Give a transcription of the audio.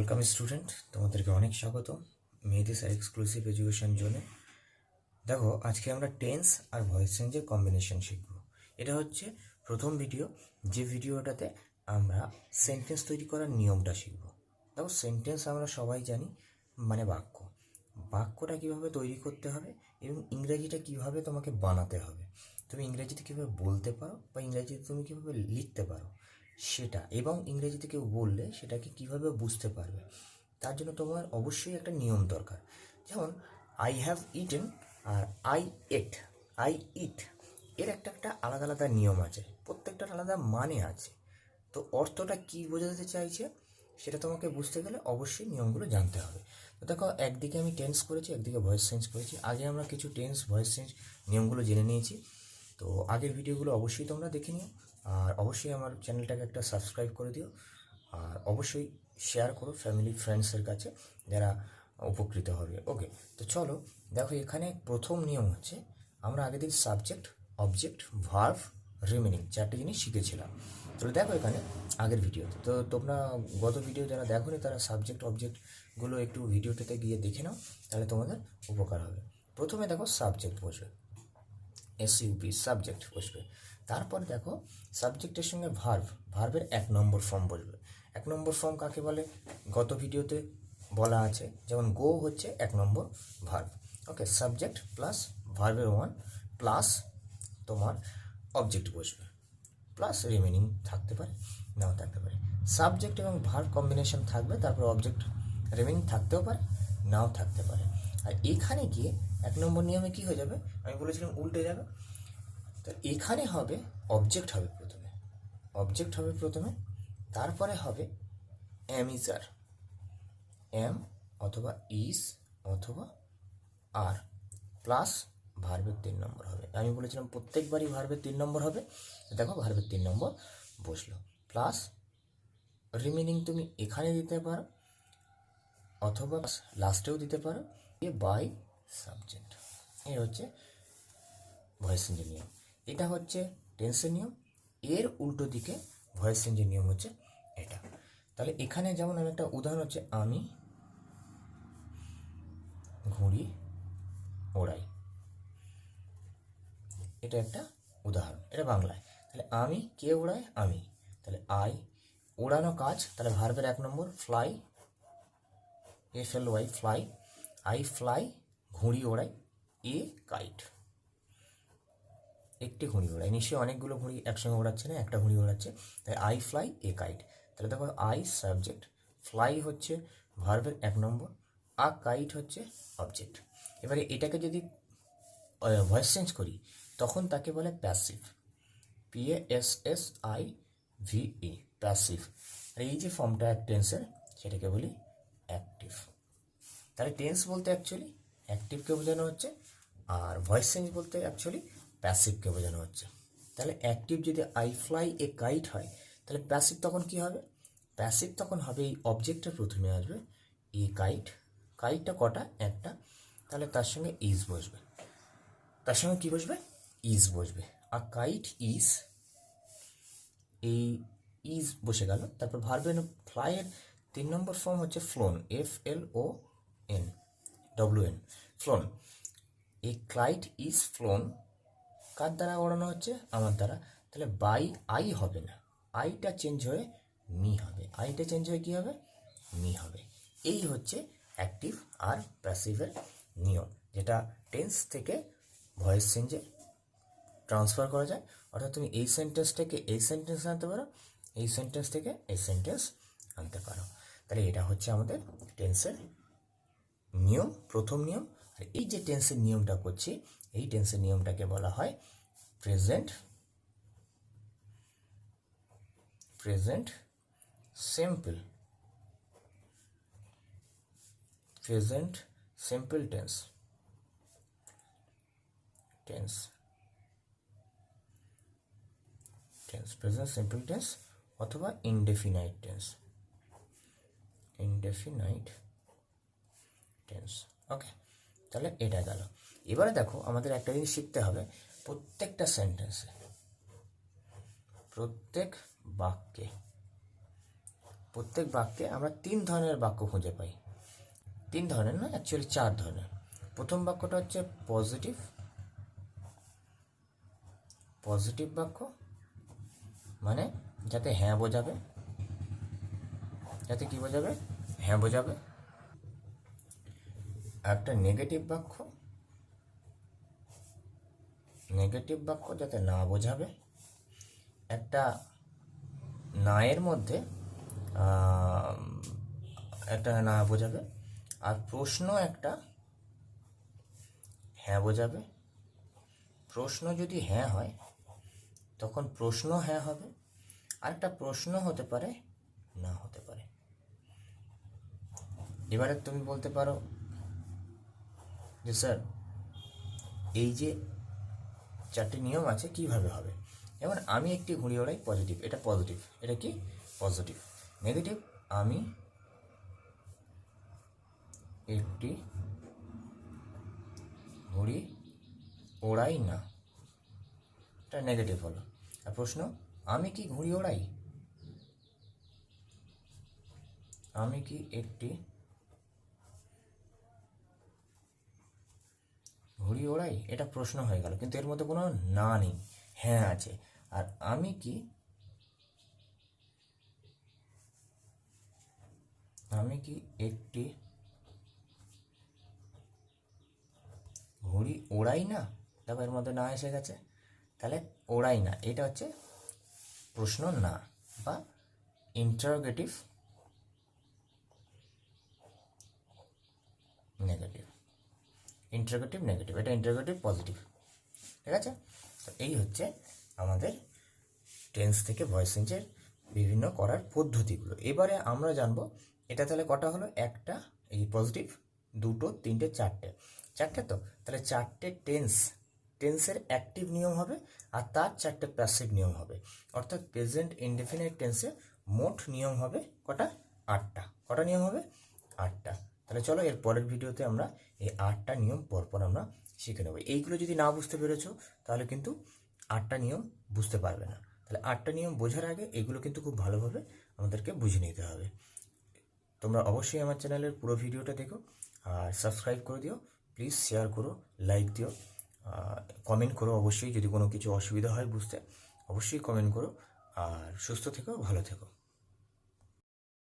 Welcome student তোমাদেরকে অনেক স্বাগত মেহেদি স্যার এক্সক্লুসিভ এডুকেশন জোনে দেখো, আজকে আমরা টেন্স আর ভয়েস চেঞ্জের কম্বিনেশন শিখব। এটা হচ্ছে প্রথম ভিডিও যে ভিডিওটাতে আমরা সেন্টেন্স তৈরি করার নিয়মটা শিখব। দেখো সেন্টেন্স আমরা সবাই জানি মানে বাক্য। বাক্যটা কীভাবে তৈরি করতে হবে এবং ইংরেজিটা কীভাবে তোমাকে বানাতে হবে। তুমি ইংরেজিতে কীভাবে বলতে পারো বা ইংরেজিতে তুমি কীভাবে লিখতে পারো সেটা এবং ইংরেজিতে কেউ বললে সেটাকে কীভাবে বুঝতে পারবে? তার জন্য তোমার অবশ্যই একটা নিয়ম দরকার। যেমন আই হ্যাভ ইটেন আর আই এট আই ইট এর একটা একটা আলাদা আলাদা নিয়ম আছে, প্রত্যেকটার আলাদা মানে আছে। তো অর্থটা কী বোঝাতে চাইছে সেটা তোমাকে বুঝতে গেলে অবশ্যই নিয়মগুলো জানতে হবে। তো দেখো, একদিকে আমি টেন্স করেছি, একদিকে ভয়েস চেঞ্জ করেছি। আগে আমরা কিছু টেন্স ভয়েস চেঞ্জ নিয়মগুলো জেনে নিয়েছি। তো আগের ভিডিওগুলো অবশ্যই তোমরা দেখে নিও। আর অবশ্যই আমার চ্যানেলটাকে একটা সাবস্ক্রাইব করে দিও। আর অবশ্যই শেয়ার করো ফ্যামিলি ফ্রেন্ডসের কাছে যারা উপকৃত হবে। ওকে তো চলো দেখো এখানে প্রথম নিয়ম হচ্ছে, আমরা আগে দিন সাবজেক্ট অবজেক্ট ভার্ভ রিমেনিং চারটে জিনিস শিখেছিলাম। তো দেখো এখানে আগের ভিডিওতে। তো তোমরা গত ভিডিও যারা দেখোনি, তারা সাবজেক্ট অবজেক্টগুলো একটু ভিডিওটাতে গিয়ে দেখে নাও, তাহলে তোমাদের উপকার হবে। প্রথমে দেখো সাবজেক্ট বসবে। এসইউপি সাবজেক্ট বসবে। তারপর দেখো সাবজেক্টের সঙ্গে ভার্ভ ভার্ভের এক নম্বর ফর্ম বলবে এক নম্বর ফর্ম কাকে বলে? গত ভিডিওতে বলা আছে, যেমন গো হচ্ছে এক নম্বর ভার্ভ ওকে সাবজেক্ট প্লাস ভার্ভের ওয়ান প্লাস তোমার অবজেক্ট বসবে। প্লাস রিমেনিং থাকতে পারে, নাও থাকতে পারে। সাবজেক্ট এবং ভার্ভ কম্বিনেশন থাকবে, তারপর অবজেক্ট রিমেনিং থাকতেও পারে, নাও থাকতে পারে। আর এখানে গিয়ে এক নম্বর নিয়মে কি হয়ে যাবে? আমি বলেছিলাম উল্টে যাবে। তো এখানে হবে অবজেক্ট হবে প্রথমে। অবজেক্ট হবে প্রথমে, তারপরে হবে অ্যামিজার এম অথবা ইস অথবা আর প্লাস ভার্বের তিন নম্বর হবে। আমি বলেছিলাম প্রত্যেকবারই ভার্বের তিন নম্বর হবে দেখো ভার্বের তিন নম্বর বসল। প্লাস রিমেনিং তুমি এখানে দিতে পারো, অথবা লাস্টেও দিতে পারো, এ বাই সাবজেক্ট এই হচ্ছে ভয়েস চেঞ্জের নিয়ম এটা হচ্ছে টেন্সের নিয়ম। এর উল্টো দিকে ভয়েস চেঞ্জের নিয়ম হচ্ছে এটা। তাহলে এখানে যেমন আমি একটা উদাহরণ হচ্ছে, আমি ঘুড়ি ওড়াই। এটা একটা উদাহরণ, এটা বাংলায়। তাহলে আমি কে ওড়ায়? আমি। তাহলে আই ওড়ানো কাজ, তাহলে ভার্বের এক নম্বর fly F L Y fly I fly ঘুড়ি ওড়াই এ কাইট একটি ঘুড়ি ওড়ায় নিশ্চয়ই অনেকগুলো ঘুড়ি একসঙ্গে ওড়াচ্ছে না, একটা ঘুড়ি ওড়াচ্ছে তাই আই ফ্লাই এ কাইট তাহলে দেখো আই সাবজেক্ট ফ্লাই হচ্ছে ভার্বের এক নম্বর আ কাইট হচ্ছে অবজেক্ট এবারে এটাকে যদি ভয়েস চেঞ্জ করি, তখন তাকে বলে passive P A S S I V E passive আর এই যে ফর্মটা টেন্সের সেটাকে বলি অ্যাক্টিভ তাহলে টেন্স বলতে অ্যাকচুয়ালি অ্যাক্টিভকে বোঝানো হচ্ছে, আর ভয়েস চেঞ্জ বলতে অ্যাকচুয়ালি প্যাসিভকে বোঝানো হচ্ছে। তাহলে অ্যাক্টিভ যদি আই ফ্লাই এ কাইট হয়, তাহলে প্যাসিভ তখন কি হবে? প্যাসিভ তখন হবে এই অবজেক্টের প্রথমে আসবে এ কাইট কাইটটা কটা? একটা। তাহলে তার সঙ্গে ইজ বসবে। তার সঙ্গে কি বসবে? ইজ বসবে। আর কাইট ইজ এই ইজ বসে গেল। তারপর ভার্বেন ফ্লাইয়ের তিন নম্বর ফর্ম হচ্ছে flown F L O N W N flown এই ক্লাইট ইজ ফ্লোন কার দ্বারা ওড়ানো হচ্ছে? আমার দ্বারা। তাহলে বাই আই হবে না। আইটা চেঞ্জ হয়ে মি হবে। আইটা চেঞ্জ হয়ে কী হবে? মি হবে। এই হচ্ছে অ্যাক্টিভ আর প্যাসিভের নিয়ম, যেটা টেন্স থেকে ভয়েস চেঞ্জে ট্রান্সফার করা যায়। অর্থাৎ তুমি এই সেন্টেন্স থেকে এই সেন্টেন্স আনতে পারো, এই সেন্টেন্স থেকে এই সেন্টেন্স আনতে পারো। তাহলে এটা হচ্ছে আমাদের টেন্সের নিয়ম, প্রথম নিয়ম। আর এই যে টেন্সের নিয়মটা করছি এই টেন্সের নিয়মটাকে বলা হয় present present simple present simple tense tense tense present simple tense অথবা indefinite tense indefinite tense okay তাহলে এটা গেল। এবারে দেখো আমাদের একটা জিনিস শিখতে হবে প্রত্যেকটা সেন্টেন্সে প্রত্যেক বাক্যে। প্রত্যেক বাক্যে আমরা তিন ধরনের বাক্য খুঁজে পাই। তিন ধরনের না অ্যাকচুয়ালি চার ধরনের। প্রথম বাক্যটা হচ্ছে পজিটিভ পজিটিভ বাক্য মানে যাতে হ্যাঁ বোঝাবে। যাতে কি বোঝাবে? হ্যাঁ বোঝাবে। একটা নেগেটিভ বাক্য নেগেটিভ বাক্য যাতে না বোঝাবে, একটা না এর মধ্যে একটা না বোঝাবে, আর প্রশ্ন একটা হ্যাঁ বোঝাবে। প্রশ্ন যদি হ্যাঁ হয়, তখন প্রশ্ন হ্যাঁ হবে, আর একটা প্রশ্ন হতে পারে না হতে পারে। এবারে তুমি বলতে পারো যে স্যার, এই যে চারটি নিয়ম আছে, কীভাবে হবে? যেমন আমি একটি ঘুড়ি ওড়াই পজিটিভ এটা পজিটিভ এটা কি? পজিটিভ নেগেটিভ আমি একটি ঘুড়ি ওড়াই না। এটা নেগেটিভ হলো। আর প্রশ্ন, আমি কি ঘুড়ি ওড়াই? আমি কি একটি ওড়াই এটা প্রশ্ন হয়ে গেল। কিন্তু এর মধ্যে কোনো না নেই হ্যাঁ আছে। আর আমি কি? আমি কি একটি ঘুড়ি ওড়াই না? দেখো এর মধ্যে না এসে গেছে। তাহলে ওড়াই না। এটা হচ্ছে প্রশ্ন না বা ইন্টারোগেটিভ নেগেটিভ ইন্টারোগেটিভ নেগেটিভ এটা ইন্টারোগেটিভ পজিটিভ ঠিক আছে? তো এই হচ্ছে আমাদের টেন্স থেকে ভয়েস চেঞ্জের বিভিন্ন করার পদ্ধতিগুলো। এবারে আমরা জানব, এটা তাহলে কটা হলো? একটা, এই পজিটিভ দুটো, তিনটে, চারটে। চারটে তো? তাহলে চারটে টেন্স টেন্সের অ্যাক্টিভ নিয়ম হবে আর তার চারটে প্যাসিভ নিয়ম হবে। অর্থাৎ প্রেজেন্ট ইনডেফিনাইট টেন্সে মোট নিয়ম হবে কটা? আটটা। কটা নিয়ম হবে? আটটা। তাহলে চলো এর পরের ভিডিওতে আমরা এই আটটা নিয়ম পরপর আমরা শিখে নেব। এইগুলো যদি না বুঝতে পেরেছ, তাহলে কিন্তু আটটা নিয়ম বুঝতে পারবে না। তাহলে আটটা নিয়ম বোঝার আগে এগুলো কিন্তু খুব ভালোভাবে আমাদেরকে বুঝে নিতে হবে। তোমরা অবশ্যই আমার চ্যানেলের পুরো ভিডিওটা দেখো আর সাবস্ক্রাইব করে দিও। প্লিজ শেয়ার করো, লাইক দিও। কমেন্ট করো অবশ্যই যদি কোনো কিছু অসুবিধা হয় বুঝতে। অবশ্যই কমেন্ট করো। আর সুস্থ থেকো, ভালো থেকো।